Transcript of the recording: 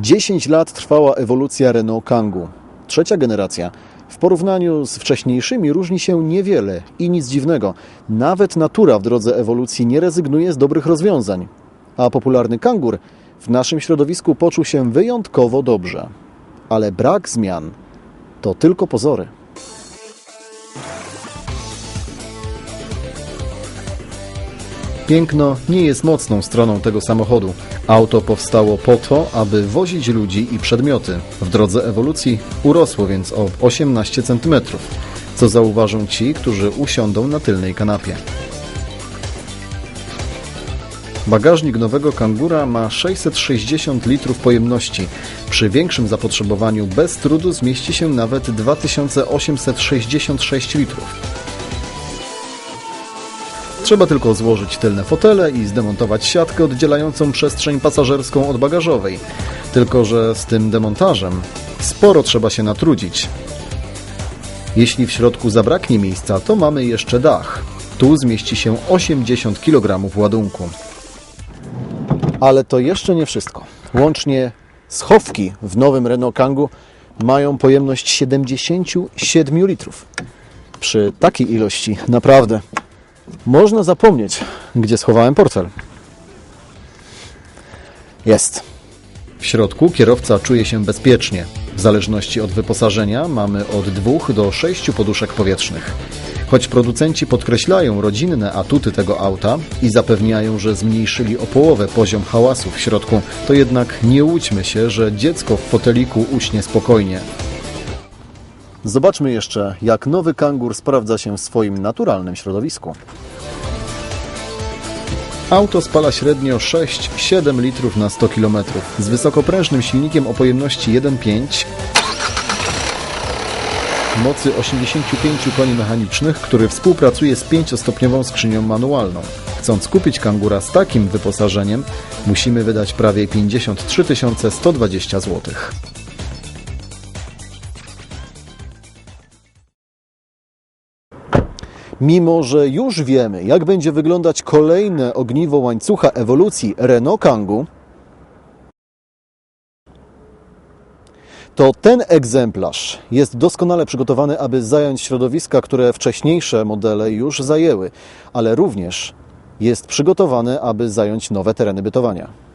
10 lat trwała ewolucja Renault Kangoo. Trzecia generacja w porównaniu z wcześniejszymi różni się niewiele i nic dziwnego. Nawet natura w drodze ewolucji nie rezygnuje z dobrych rozwiązań. A popularny kangur w naszym środowisku poczuł się wyjątkowo dobrze. Ale brak zmian to tylko pozory. Piękno nie jest mocną stroną tego samochodu. Auto powstało po to, aby wozić ludzi i przedmioty. W drodze ewolucji urosło więc o 18 cm, co zauważą ci, którzy usiądą na tylnej kanapie. Bagażnik nowego kangura ma 660 litrów pojemności. Przy większym zapotrzebowaniu bez trudu zmieści się nawet 2866 litrów. Trzeba tylko złożyć tylne fotele i zdemontować siatkę oddzielającą przestrzeń pasażerską od bagażowej. Tylko, że z tym demontażem sporo trzeba się natrudzić. Jeśli w środku zabraknie miejsca, to mamy jeszcze dach. Tu zmieści się 80 kg ładunku. Ale to jeszcze nie wszystko. Łącznie schowki w nowym Renault Kangoo mają pojemność 77 litrów. Przy takiej ilości naprawdę można zapomnieć, gdzie schowałem portfel. Jest. W środku kierowca czuje się bezpiecznie. W zależności od wyposażenia mamy od dwóch do sześciu poduszek powietrznych. Choć producenci podkreślają rodzinne atuty tego auta i zapewniają, że zmniejszyli o połowę poziom hałasu w środku, to jednak nie łudźmy się, że dziecko w foteliku uśnie spokojnie. Zobaczmy jeszcze, jak nowy kangur sprawdza się w swoim naturalnym środowisku. Auto spala średnio 6-7 litrów na 100 km. Z wysokoprężnym silnikiem o pojemności 1,5 mocy 85 koni mechanicznych, który współpracuje z 5-stopniową skrzynią manualną. Chcąc kupić kangura z takim wyposażeniem, musimy wydać prawie 53 120 zł. Mimo, że już wiemy, jak będzie wyglądać kolejne ogniwo łańcucha ewolucji Renault Kangoo, to ten egzemplarz jest doskonale przygotowany, aby zająć środowiska, które wcześniejsze modele już zajęły, ale również jest przygotowany, aby zająć nowe tereny bytowania.